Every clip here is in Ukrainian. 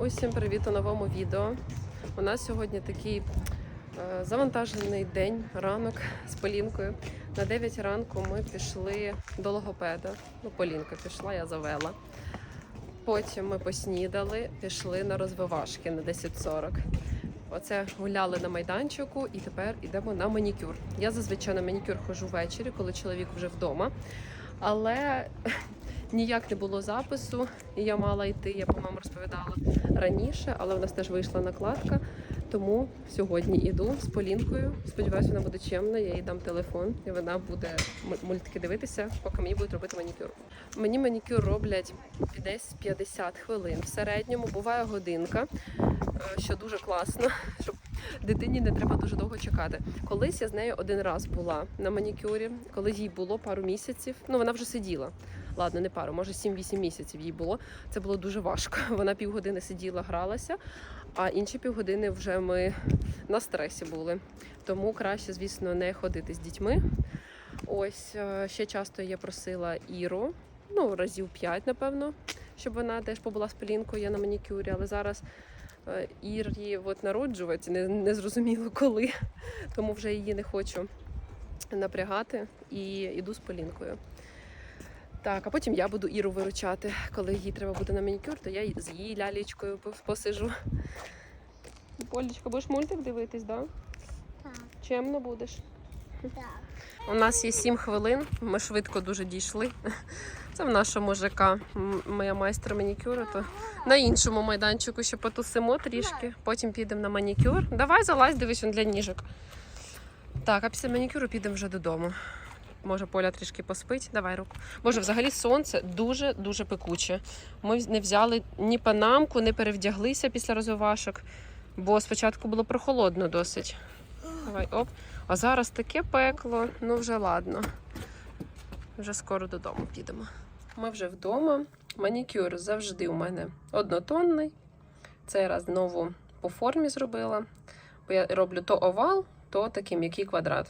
Усім привіт у новому відео. У нас сьогодні такий е, завантажений день, ранок з Полінкою. На 9 ранку ми пішли до логопеда. Ну, Полінка пішла, я завела. Потім ми поснідали, пішли на розвивашки на 10.40. Оце гуляли на майданчику і тепер йдемо на манікюр. Я зазвичай на манікюр ходжу ввечері, коли чоловік вже вдома. Але ніяк не було запису, і я мала йти, я по-моєму розповідала раніше, але в нас теж вийшла накладка. Тому сьогодні іду з Полінкою. Сподіваюся, вона буде чемна. Я їй дам телефон, і вона буде мультики дивитися, поки мені будуть робити манікюр. Мені манікюр роблять десь 50 хвилин. В середньому буває годинка, е, що дуже класно, щоб дитині не треба дуже довго чекати. Колись я з нею один раз була на манікюрі, коли їй було пару місяців. Ну вона вже сиділа. Ладно, не пару, може 7-8 місяців їй було. Це було дуже важко. Вона півгодини сиділа, гралася, а інші півгодини вже ми на стресі були. Тому краще, звісно, не ходити з дітьми. Ось е, ще часто я просила Іру, ну разів 5, напевно, щоб вона теж побула з Полінкою на манікюрі, але зараз. е, Ірі от народжувати не, не зрозуміло коли, тому вже її не хочу напрягати і йду з Полінкою. Так, а потім я буду Іру виручати. Коли їй треба буде на манікюр, то я з її лялечкою посижу. Полічка, будеш мультик дивитись, да? Так, Чемно будеш. так. У нас є 7 хвилин, ми швидко дуже дійшли. Це в нашому ЖК, моя майстер манікюру. То на іншому майданчику ще потусимо трішки, потім підемо на манікюр. Давай залазь, дивись он для ніжок. Так, а після манікюру підемо вже додому. Може, Поля трішки поспить. Давай руку. Боже, взагалі сонце дуже дуже пекуче. Ми не взяли ні панамку, не перевдяглися після розвивашок, бо спочатку було прохолодно досить. Давай, оп. А зараз таке пекло, ну вже ладно. Вже скоро додому підемо. Ми вже вдома. Манікюр завжди у мене однотонний. Цей раз знову по формі зробила. Бо я роблю то овал, то такий м'який квадрат.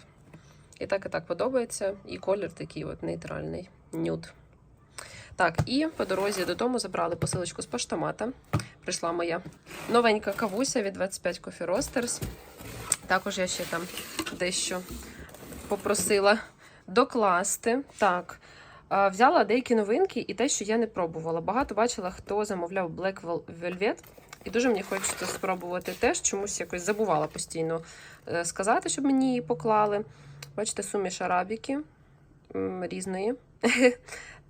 І так і так подобається. І колір такий от нейтральний, нюд. Так, і по дорозі додому забрали посилочку з поштомата. Прийшла моя новенька кавуся від 25 Coffee Roasters. Також я ще там дещо попросила докласти. Так, взяла деякі новинки і те, що я не пробувала. Багато бачила, хто замовляв Black Vel- Velvet. І дуже мені хочеться спробувати теж. Чомусь якось забувала постійно е, сказати, щоб мені її поклали. Бачите, суміш арабіки різної.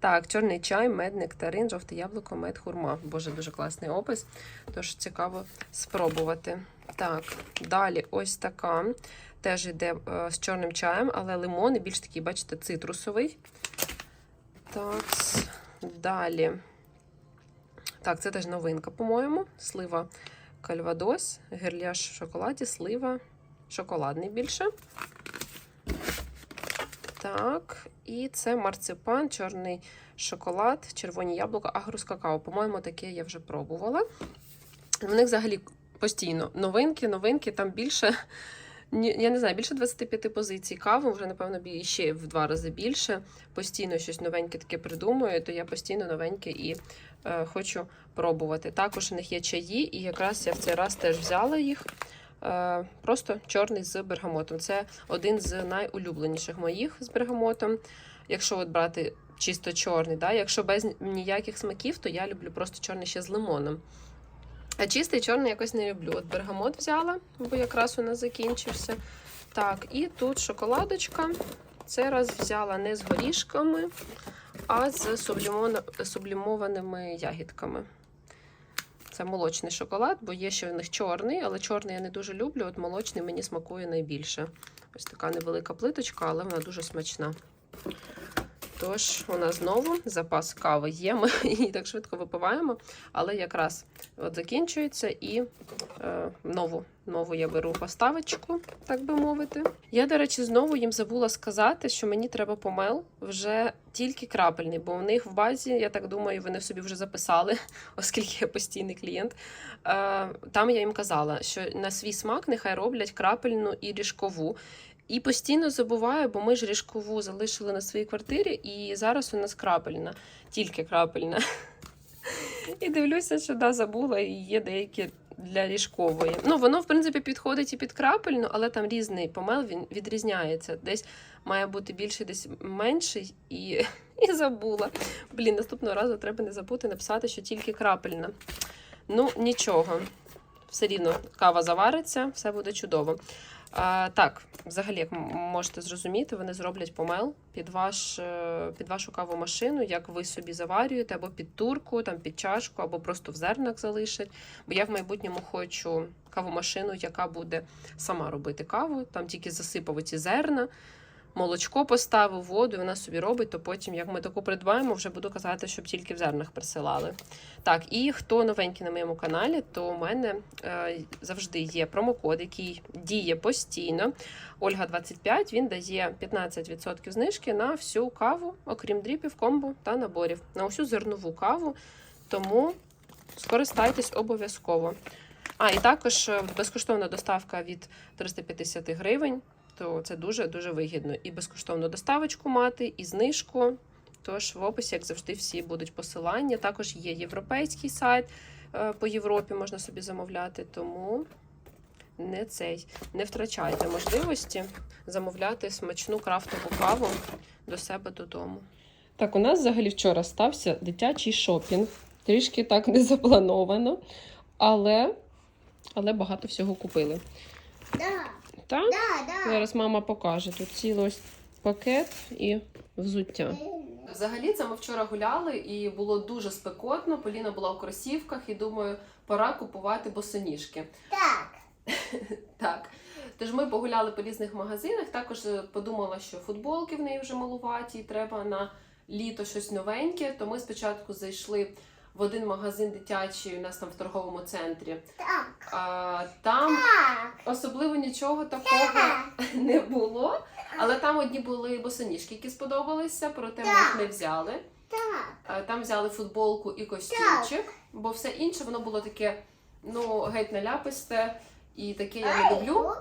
Так, чорний чай, мед, нектарин, жовте яблуко, мед, хурма. Боже, дуже класний опис. Тож цікаво спробувати. Так, далі ось така. Теж йде е, з чорним чаєм, але лимон і більш такий, бачите, цитрусовий. Так, далі. Так, це теж новинка, по-моєму. Слива кальвадос, герляш в шоколаді, слива, шоколадний більше. Так, і це марципан, чорний шоколад, червоні яблука, агрус какао. По-моєму, таке я вже пробувала. В них взагалі постійно новинки, новинки, там більше, я не знаю, більше 25 позицій кави, вже, напевно, ще в два рази більше. Постійно щось новеньке таке придумую, то я постійно новеньке і е, хочу пробувати. Також у них є чаї, і якраз я в цей раз теж взяла їх. Е, просто чорний з бергамотом. Це один з найулюбленіших моїх з бергамотом. Якщо от брати чисто чорний, да? якщо без ніяких смаків, то я люблю просто чорний ще з лимоном. А чистий чорний якось не люблю. От бергамот взяла, бо якраз у нас закінчився. Так, і тут шоколадочка. Це раз взяла не з горішками, а з сублімованими ягідками. Це молочний шоколад, бо є ще в них чорний, але чорний я не дуже люблю. От молочний мені смакує найбільше. Ось така невелика плиточка, але вона дуже смачна. Тож, у нас знову запас кави є. Ми її так швидко випиваємо, але якраз от закінчується і нову, нову я беру поставочку, так би мовити. Я, до речі, знову їм забула сказати, що мені треба помел вже тільки крапельний, бо у них в базі, я так думаю, вони собі вже записали, оскільки я постійний клієнт. Е, там я їм казала, що на свій смак нехай роблять крапельну і ріжкову. І постійно забуваю, бо ми ж ріжкову залишили на своїй квартирі, і зараз у нас крапельна, тільки крапельна. І дивлюся, що да, забула, і є деякі для ліжкової. Ну, воно, в принципі, підходить і під крапельну, але там різний помел, він відрізняється. Десь має бути більший, десь менший, і, і забула. Блін, наступного разу треба не забути написати, що тільки крапельна. Ну, нічого. Все рівно кава завариться, все буде чудово. А, так, взагалі, як можете зрозуміти, вони зроблять помел під, ваш, е, під вашу каву машину, як ви собі заварюєте, або під турку, там, під чашку, або просто в зернах залишать. Бо я в майбутньому хочу кавомашину, яка буде сама робити каву, там тільки засипав ці зерна. Молочко поставив, воду, і вона собі робить, то потім, як ми таку придбаємо, вже буду казати, щоб тільки в зернах присилали. Так, і хто новенький на моєму каналі, то у мене е, завжди є промокод, який діє постійно. Ольга 25 він дає 15% знижки на всю каву, окрім дріпів, комбо та наборів, на усю зернову каву. Тому скористайтесь обов'язково. А, і також е, безкоштовна доставка від 350 гривень, то це дуже-дуже вигідно. І безкоштовну доставочку мати, і знижку. Тож в описі, як завжди, всі будуть посилання. Також є європейський сайт е, по Європі, можна собі замовляти. Тому не цей, не втрачайте можливості замовляти смачну крафтову каву до себе додому. Так, у нас взагалі вчора стався дитячий шопінг. Трішки так не заплановано, але, але багато всього купили. Да, Так? да, да. Зараз мама покаже. Тут цілий ось пакет і взуття. Взагалі, це ми вчора гуляли і було дуже спекотно. Поліна була в кросівках і думаю, пора купувати босоніжки. Так. Так. Тож ми погуляли по різних магазинах. Також е, подумала, що футболки в неї вже малуваті, і треба на літо щось новеньке. То ми спочатку зайшли в один магазин дитячий у нас там в торговому центрі. Так. А, там Так. особливо нічого такого не було. Але там одні були босоніжки, які сподобалися, проте ми їх не взяли. Так. Там взяли футболку і костюмчик, бо все інше воно було таке, ну, геть наляписте, і таке я не люблю.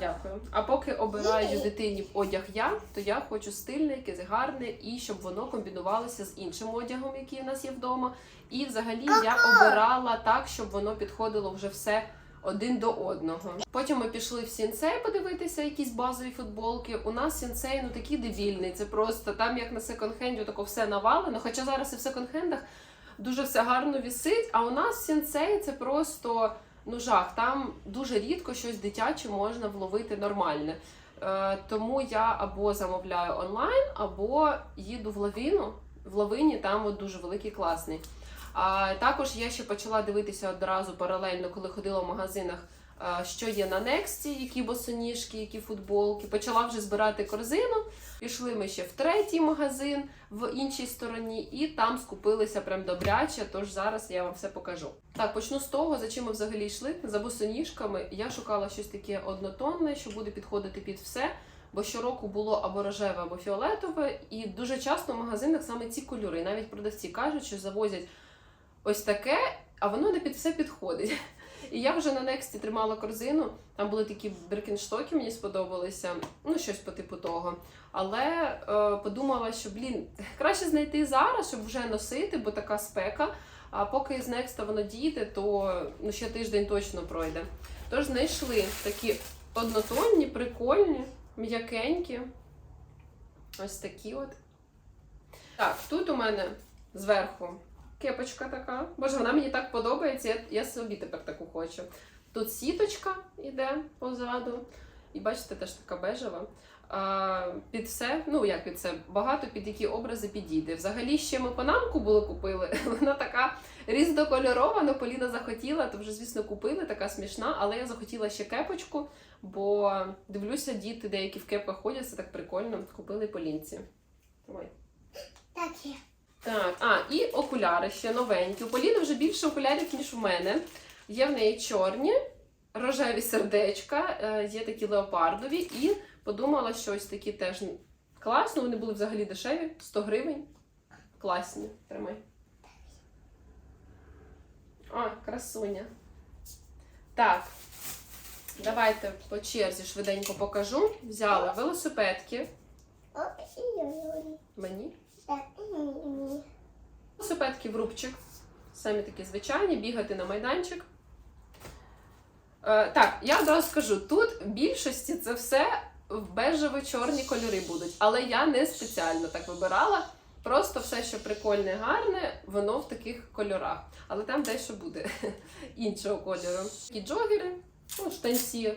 Дякую. А поки обираю Ні. дитині одяг я, то я хочу стильне, якесь гарне, і щоб воно комбінувалося з іншим одягом, який у нас є вдома. І взагалі я обирала так, щоб воно підходило вже все один до одного. Потім ми пішли в сінсей подивитися якісь базові футболки. У нас сінсей ну такий дебільний. Це просто там, як на секонд-хенді, тако все навалено. Хоча зараз і в секонд-хендах дуже все гарно вісить. А у нас сінсей це просто ну жах. Там дуже рідко щось дитяче можна вловити нормальне. Е, тому я або замовляю онлайн, або їду в лавіну. В лавині там от дуже великий класний. А також я ще почала дивитися одразу паралельно, коли ходила в магазинах, що є на Нексті, які босоніжки, які футболки. Почала вже збирати корзину. Пішли ми ще в третій магазин в іншій стороні, і там скупилися прям добряче. Тож зараз я вам все покажу. Так, почну з того, за чим ми взагалі йшли. За босоніжками. Я шукала щось таке однотонне, що буде підходити під все. Бо щороку було або рожеве, або фіолетове, і дуже часто в магазинах саме ці кольори. І Навіть продавці кажуть, що завозять ось таке, а воно не під все підходить. І я вже на Нексті тримала корзину. Там були такі брикенштоки, мені сподобалися, ну щось по типу того. Але е, подумала, що блін, краще знайти зараз, щоб вже носити, бо така спека. А поки з Некста воно дійде, то ну, ще тиждень точно пройде. Тож знайшли такі однотонні, прикольні, м'якенькі. Ось такі от. Так, тут у мене зверху кепочка така. Боже, вона мені так подобається, я, собі тепер таку хочу. Тут сіточка йде позаду. І бачите, теж така бежева. А, під все, ну як під все, багато під які образи підійде. Взагалі ще ми панамку були купили. Вона така різнокольорова, але Поліна захотіла, то вже, звісно, купили, така смішна, але я захотіла ще кепочку, бо дивлюся, діти деякі в кепках ходять, це так прикольно. Купили Полінці. Ой. Так. є. Так, а, і окуляри ще новенькі. У Поліни вже більше окулярів, ніж у мене. Є в неї чорні, рожеві сердечка, е, є такі леопардові, і подумала, що ось такі теж класно. Вони були взагалі дешеві, 100 гривень. Класні. Тримай. О, красуня. Так. Давайте по черзі швиденько покажу. Взяла велосипедки. Мені. Велосипедки в рубчик. самі такі звичайні, бігати на майданчик. Е, так, я одразу скажу, тут в більшості це все в бежево-чорні кольори будуть, але я не спеціально так вибирала. Просто все, що прикольне, гарне, воно в таких кольорах. Але там дещо буде іншого кольору. Такі джогери, ну, штанці.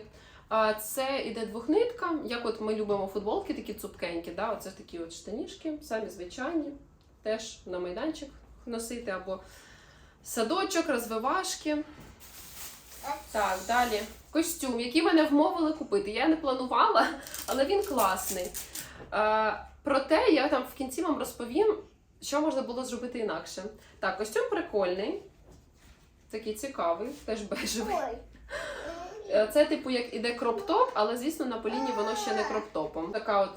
А це іде двохнитка. Як от ми любимо футболки, такі цупкенькі. Да? Оце такі от штанішки, самі звичайні. Теж на майданчик носити або садочок, розвивашки. Так, далі. Костюм, який мене вмовили купити. Я не планувала, але він класний. Е, проте я там в кінці вам розповім, що можна було зробити інакше. Так, костюм прикольний, такий цікавий, теж бежевий. Е, Це, типу, як іде кроп-топ, але звісно на поліні воно ще не кроп-топом. Така от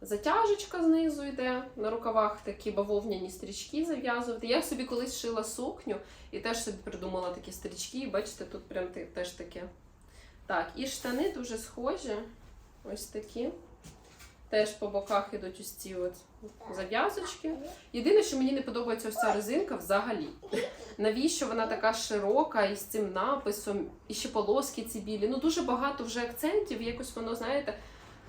затяжечка знизу йде, на рукавах такі бавовняні стрічки зав'язувати. Я собі колись шила сукню і теж собі придумала такі стрічки. І бачите, тут прям теж таке. Так, і штани дуже схожі. Ось такі. Теж по боках ідуть ось ці от зав'язочки. Єдине, що мені не подобається ось ця резинка взагалі. Навіщо вона така широка і з цим написом, і ще полоски ці білі. Ну дуже багато вже акцентів, якось воно, знаєте,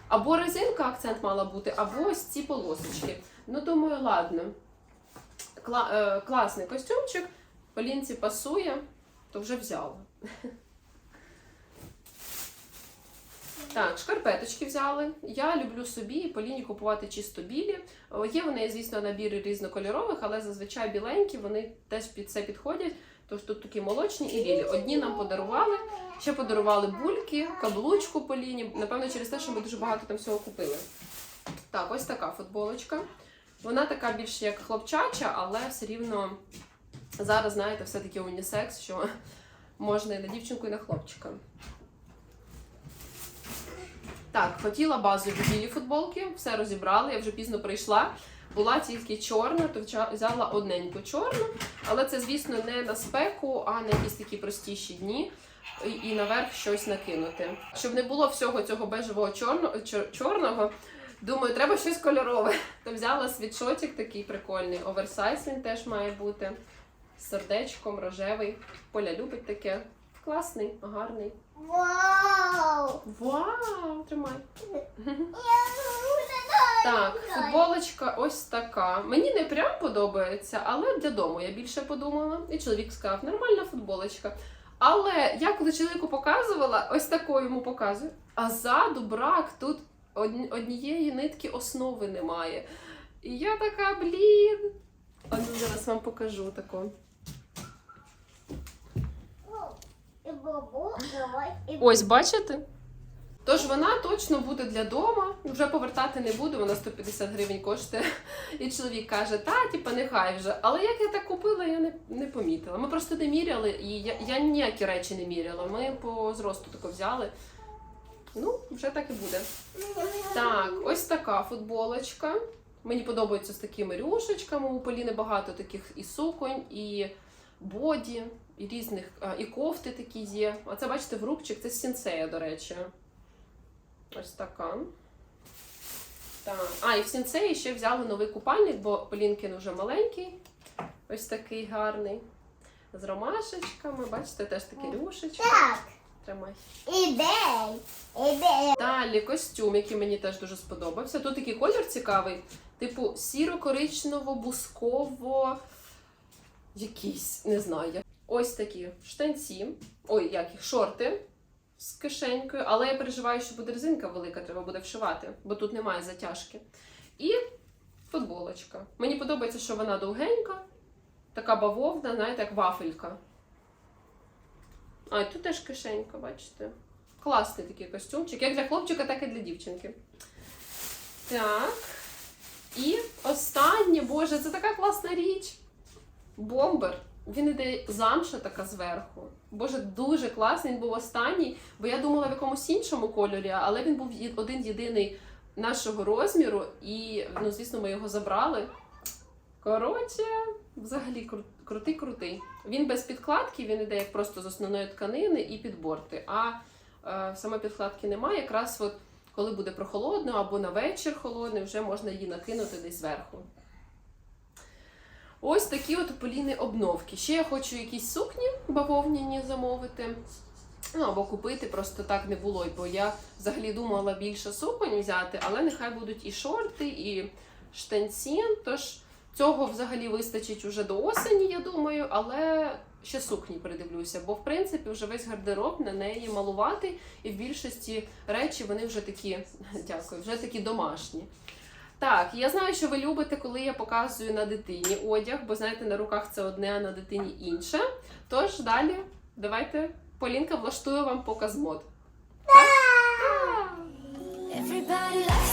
або резинка акцент мала бути, або ось ці полосочки. Ну, думаю, ладно. Кла- е, класний костюмчик, Полінці пасує, то вже взяла. Так, шкарпеточки взяли. Я люблю собі і Поліні купувати чисто білі. Є в неї, звісно, набіри різнокольорових, але зазвичай біленькі, вони теж під це підходять. Тож тут такі молочні і білі. Одні нам подарували, ще подарували бульки, каблучку Поліні. Напевно, через те, що ми дуже багато там всього купили. Так, ось така футболочка. Вона така більш як хлопчача, але все рівно зараз, знаєте, все-таки унісекс, що можна і на дівчинку, і на хлопчика. Так, хотіла базові білі футболки, все розібрали, я вже пізно прийшла. Була тільки чорна, то взяла одненьку чорну, але це, звісно, не на спеку, а на якісь такі простіші дні. І, наверх щось накинути. Щоб не було всього цього бежевого чорного, чорного, думаю, треба щось кольорове. То взяла світшотик такий прикольний. Оверсайз він теж має бути. З сердечком, рожевий. Поля любить таке. Класний, гарний. Вау! Вау! Тримай. Я Так, футболочка ось така. Мені не прям подобається, але для дому я більше подумала. І чоловік сказав, нормальна футболочка. Але я коли чоловіку показувала, ось таку йому показую, а ззаду брак тут однієї нитки основи немає. І я така, блін. А ну зараз вам покажу таку. Ось, бачите? Тож вона точно буде для дома. Вже повертати не буду, вона 150 гривень коштує. І чоловік каже, та, типа, нехай вже. Але як я так купила, я не, не помітила. Ми просто не міряли, і я, я ніякі речі не міряла. Ми по зросту тако взяли. Ну, вже так і буде. Так, ось така футболочка. Мені подобається з такими рюшечками. У Поліни багато таких і суконь, і боді, і різних, і кофти такі є. А це, бачите, в рубчик, це з сінсея, до речі. Ось така. Так. А, і в сінсеї ще взяли новий купальник, бо Полінкин вже маленький. Ось такий гарний. З ромашечками. Бачите, теж такі рюшечки. Так, Тримай. ідей, ідей. Далі костюм, який мені теж дуже сподобався. Тут такий колір цікавий, типу сіро-коричнево-бусково. Якийсь, не знаю. Ось такі штанці. Ой, як їх, шорти з кишенькою, але я переживаю, що буде резинка велика, треба буде вшивати, бо тут немає затяжки. І футболочка. Мені подобається, що вона довгенька, така бавовна, знаєте, як вафелька. А, і тут теж кишенька, бачите. Класний такий костюмчик, як для хлопчика, так і для дівчинки. Так. І останнє, боже, це така класна річ. Бомбер. Він іде замша така зверху. Боже, дуже класний. Він був останній, бо я думала в якомусь іншому кольорі, але він був один єдиний нашого розміру, і, ну, звісно, ми його забрали. Коротше, взагалі крутий крутий. Він без підкладки, він іде як просто з основної тканини і підборти. А е, саме підкладки немає. Якраз от коли буде прохолодно або на вечір холодний, вже можна її накинути десь зверху. Ось такі от Поліни обновки. Ще я хочу якісь сукні бавовняні замовити. Ну, або купити, просто так не було. Бо я взагалі думала більше суконь взяти, але нехай будуть і шорти, і штанці. Тож цього взагалі вистачить уже до осені, я думаю, але ще сукні придивлюся, бо в принципі вже весь гардероб на неї малуватий, і в більшості речі вони вже такі, дякую, вже такі домашні. Так, я знаю, що ви любите, коли я показую на дитині одяг, бо знаєте, на руках це одне, а на дитині інше. Тож далі давайте Полінка влаштує вам показ мод. Everybody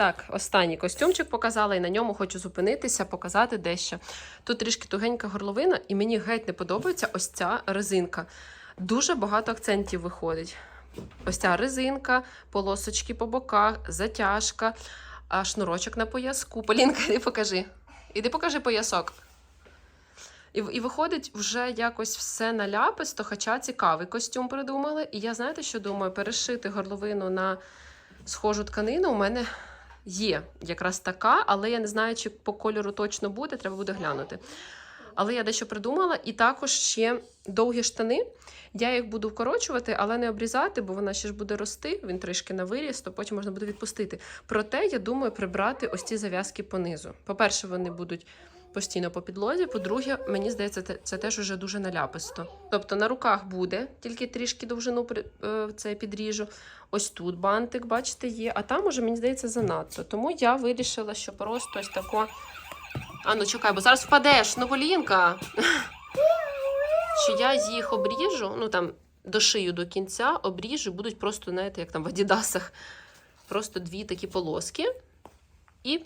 Так, останній костюмчик показала, і на ньому хочу зупинитися, показати дещо. Тут трішки тугенька горловина, і мені геть не подобається ось ця резинка. Дуже багато акцентів виходить. Ось ця резинка, полосочки по боках, затяжка, а шнурочок на пояску. Полінка, іди покажи. Іди покажи поясок. І, і виходить вже якось все наляписто, хоча цікавий костюм придумали. І я знаєте, що думаю, перешити горловину на схожу тканину у мене є якраз така, але я не знаю, чи по кольору точно буде, треба буде глянути. Але я дещо придумала, і також ще довгі штани. Я їх буду вкорочувати, але не обрізати, бо вона ще ж буде рости, він трішки на виріс, то потім можна буде відпустити. Проте я думаю прибрати ось ці зав'язки понизу. По-перше, вони будуть постійно по підлозі. По-друге, мені здається, це, теж уже дуже наляписто. Тобто на руках буде, тільки трішки довжину е, це підріжу. Ось тут бантик, бачите, є, а там уже, мені здається, занадто. Тому я вирішила, що просто ось тако. А ну чекай, бо зараз впадеш, ну Полінка. Що я їх обріжу, ну там дошию до кінця, обріжу, будуть просто, знаєте, як там в Адідасах, просто дві такі полоски. І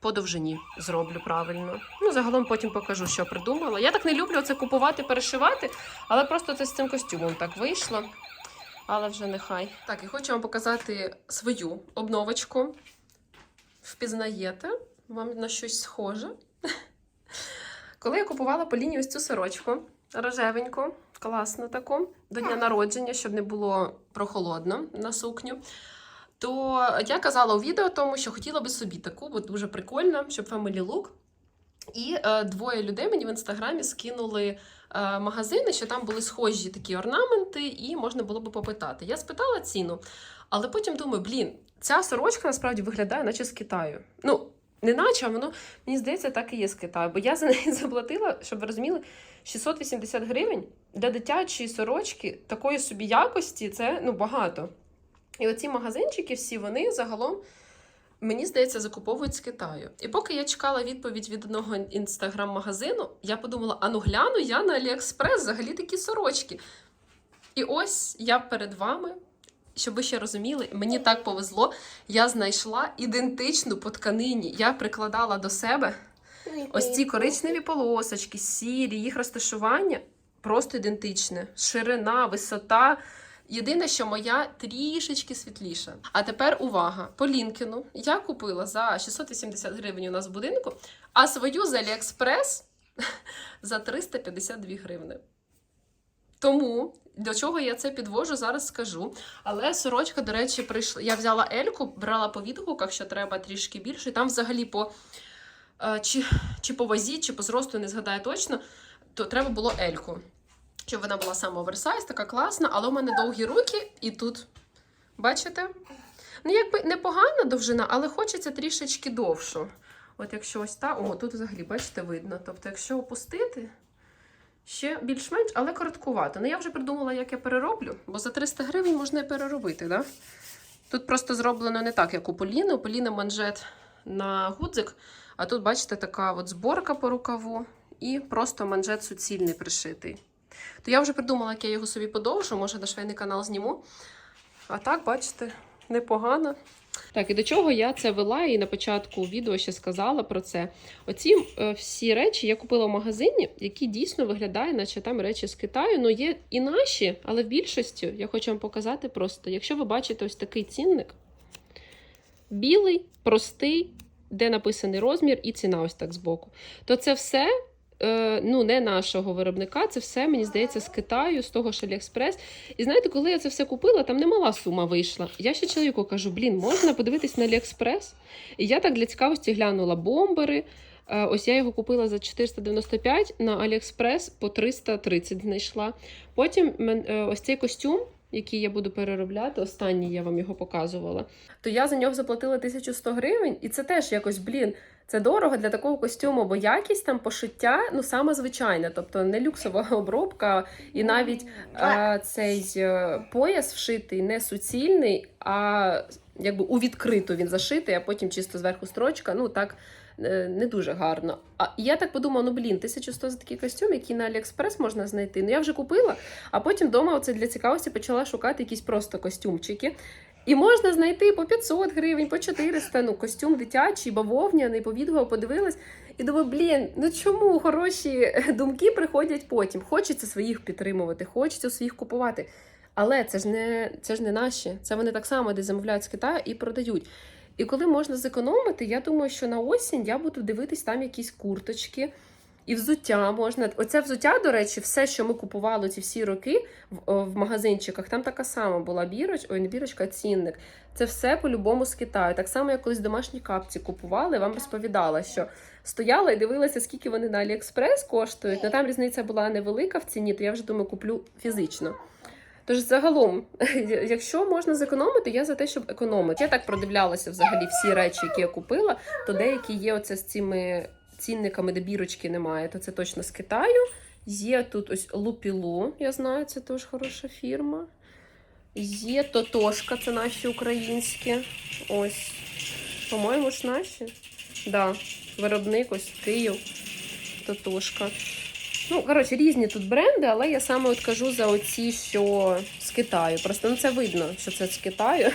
по довжині зроблю правильно. Ну, загалом потім покажу, що придумала. Я так не люблю це купувати, перешивати, але просто це з цим костюмом так вийшло. Але вже нехай. Так, і хочу вам показати свою обновочку. Впізнаєте? Вам на щось схоже. Коли я купувала по лінії ось цю сорочку рожевеньку, класну таку, до дня народження, щоб не було прохолодно на сукню. То я казала у відео тому, що хотіла би собі таку, бо дуже прикольно, щоб Family Look. І е, двоє людей мені в інстаграмі скинули е, магазини, що там були схожі такі орнаменти, і можна було би попитати. Я спитала ціну, але потім думаю, блін, ця сорочка насправді виглядає, наче з Китаю. Ну, не наче, а воно, мені здається, так і є з Китаю. Бо я за неї заплатила, щоб ви розуміли, 680 гривень для дитячої сорочки такої собі якості це ну, багато. І оці магазинчики всі вони загалом, мені здається, закуповують з Китаю. І поки я чекала відповідь від одного інстаграм-магазину, я подумала: а ну гляну я на Аліекспрес взагалі такі сорочки. І ось я перед вами, щоб ви ще розуміли, мені так повезло, я знайшла ідентичну по тканині. Я прикладала до себе ось ці коричневі полосочки, сірі, їх розташування просто ідентичне. Ширина, висота. Єдине, що моя трішечки світліша. А тепер увага! По Лінкіну я купила за 680 гривень у нас в будинку, а свою з Аліекспрес за 352 гривни. Тому до чого я це підвожу, зараз скажу. Але сорочка, до речі, прийшла. Я взяла Ельку, брала по відгуках, що треба трішки більше. І там взагалі по е, чи, чи по вазі, чи по зросту, не згадаю точно, то треба було Ельку. Щоб вона була саме оверсайз, така класна, але у мене довгі руки, і тут, бачите? Ну, якби непогана довжина, але хочеться трішечки довшу. От якщо ось так, о, тут взагалі, бачите, видно. Тобто, якщо опустити, ще більш-менш, але короткувато. Ну, я вже придумала, як я перероблю, бо за 300 гривень можна і переробити, да? Тут просто зроблено не так, як у Поліни. У Поліни манжет на гудзик, а тут, бачите, така от зборка по рукаву і просто манжет суцільний пришитий. То я вже придумала, як я його собі подовжу, може на швейний канал зніму. А так, бачите, непогано. Так, і до чого я це вела, і на початку відео ще сказала про це. Оці е, всі речі я купила в магазині, які дійсно виглядають, наче там речі з Китаю. Ну, є і наші, але в більшості я хочу вам показати просто, якщо ви бачите ось такий цінник, білий, простий, де написаний розмір і ціна ось так збоку, то це все. Е, Ну, не нашого виробника, це все, мені здається, з Китаю, з того ж Аліекспрес. І знаєте, коли я це все купила, там немала сума вийшла. Я ще чоловіку кажу: блін, можна подивитись на Аліекспрес? І я так для цікавості глянула бомбери. Е, Ось я його купила за 495 на Аліекспрес по 330 знайшла. Потім е, ось цей костюм, який я буду переробляти, останній я вам його показувала. То я за нього заплатила 1100 гривень, і це теж якось, блін, це дорого для такого костюму, бо якість там пошиття ну саме звичайна, тобто не люксова обробка, і навіть е, цей е, пояс вшитий не суцільний, а якби у відкриту він зашитий, а потім чисто зверху строчка. Ну так е, не дуже гарно. А я так подумала: ну блін, 1100 за такий костюм, який на Аліекспрес можна знайти. Ну я вже купила, а потім вдома оце для цікавості почала шукати якісь просто костюмчики. І можна знайти по 500 гривень, по 400, ну, костюм дитячий, бавовняний, по подивилась. І думаю, блін, ну чому хороші думки приходять потім? Хочеться своїх підтримувати, хочеться своїх купувати. Але це ж не це ж не наші. Це вони так само десь замовляють з Китаю і продають. І коли можна зекономити, я думаю, що на осінь я буду дивитись там якісь курточки. І взуття можна. Оце взуття, до речі, все, що ми купували ці всі роки в, в магазинчиках, там така сама була біроч, ой, не бірочка, а цінник. Це все по-любому з Китаю. Так само, як колись домашні капці купували, вам розповідала, що стояла і дивилася, скільки вони на Аліекспрес коштують. Ну там різниця була невелика в ціні, то я вже думаю, куплю фізично. Тож, загалом, якщо можна зекономити, я за те, щоб економити. Я так продивлялася взагалі всі речі, які я купила, то деякі є оце з цими цінниками, де бірочки немає, то це точно з Китаю. Є тут ось Лупілу, я знаю, це теж хороша фірма. Є Тотошка, це наші українські. Ось. По-моєму, ж наші. Да, виробник ось Київ. Тотошка. Ну, коротше, різні тут бренди, але я саме от кажу за оці, що з Китаю. Просто ну, це видно, що це з Китаю.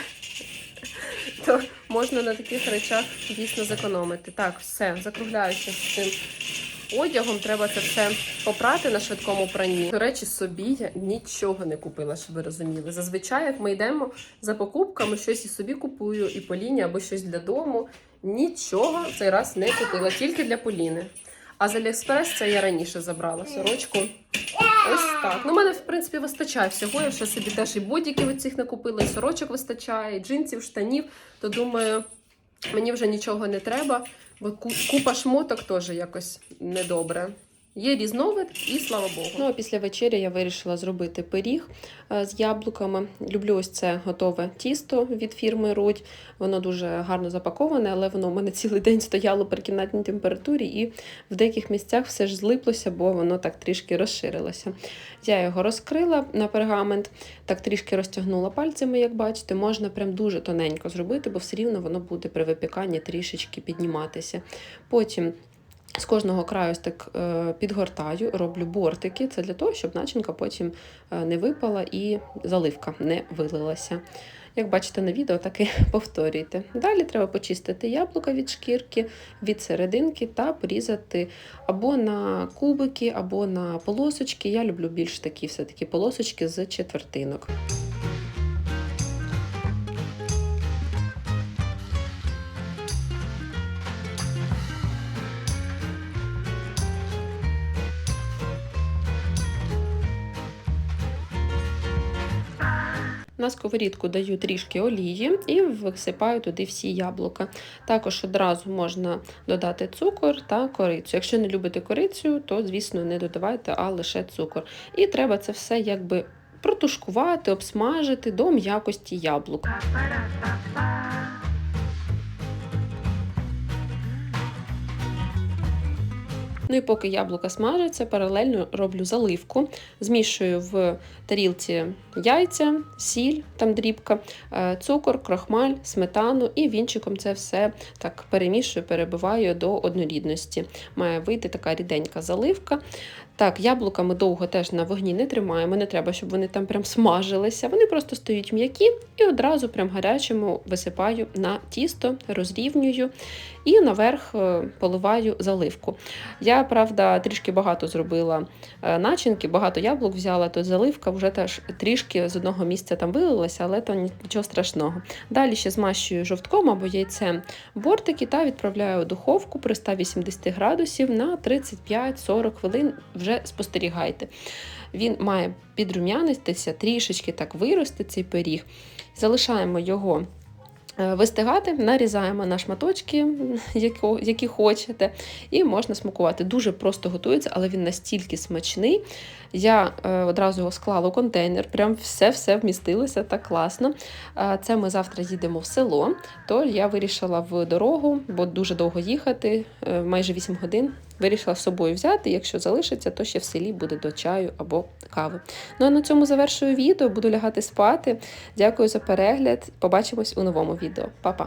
То можна на таких речах дійсно зекономити. Так, все, закругляюся з цим одягом. Треба це все попрати на швидкому пранні. До речі, собі я нічого не купила, щоб ви розуміли. Зазвичай, як ми йдемо за покупками, щось і собі купую, і Поліні, або щось для дому. Нічого цей раз не купила, тільки для Поліни. А з Аліекспрес це я раніше забрала сорочку. Ось так. Ну, в мене, в принципі, вистачає всього. Я вже собі теж і бодіків оцих накупила, і сорочок вистачає, і джинсів, штанів. То думаю, мені вже нічого не треба, бо ку- купа шмоток теж якось недобре. Є різновид, і слава Богу. Ну а після вечері я вирішила зробити пиріг е, з яблуками. Люблю ось це готове тісто від фірми Рудь. Воно дуже гарно запаковане, але воно у мене цілий день стояло при кімнатній температурі, і в деяких місцях все ж злиплося, бо воно так трішки розширилося. Я його розкрила на пергамент, так трішки розтягнула пальцями, як бачите. Можна прям дуже тоненько зробити, бо все рівно воно буде при випіканні трішечки підніматися. Потім. З кожного краю ось так е, підгортаю, роблю бортики. Це для того, щоб начинка потім е, не випала і заливка не вилилася. Як бачите на відео, так і повторюйте. Далі треба почистити яблука від шкірки, від серединки та порізати або на кубики, або на полосочки. Я люблю більш такі все-таки полосочки з четвертинок. На сковорідку даю трішки олії і висипаю туди всі яблука. Також одразу можна додати цукор та корицю. Якщо не любите корицю, то, звісно, не додавайте, а лише цукор. І треба це все якби протушкувати, обсмажити до м'якості яблук. Ну і поки яблука смажаться, паралельно роблю заливку, змішую в тарілці яйця, сіль, там дрібка, е, цукор, крахмаль, сметану і вінчиком це все так перемішую, перебиваю до однорідності. Має вийти така ріденька заливка. Так, яблука ми довго теж на вогні не тримаємо, не треба, щоб вони там прям смажилися. Вони просто стають м'які і одразу прям гарячому висипаю на тісто, розрівнюю і наверх е, поливаю заливку. Я, правда, трішки багато зробила е, начинки, багато яблук взяла, то заливка вже теж трішки з одного місця там вилилася, але то нічого страшного. Далі ще змащую жовтком або яйцем бортики та відправляю у духовку при 180 градусів на 35-40 хвилин. Вже спостерігайте. Він має підрум'янитися, трішечки так вирости цей пиріг. Залишаємо його вистигати, нарізаємо на шматочки, які хочете, і можна смакувати. Дуже просто готується, але він настільки смачний. Я е, одразу його склала у контейнер, прям все-все вмістилося так класно. Е, Це ми завтра їдемо в село, то я вирішила в дорогу, бо дуже довго їхати, е, майже 8 годин. Вирішила з собою взяти. Якщо залишиться, то ще в селі буде до чаю або кави. Ну а на цьому завершую відео. Буду лягати спати. Дякую за перегляд. Побачимось у новому відео. Па-па!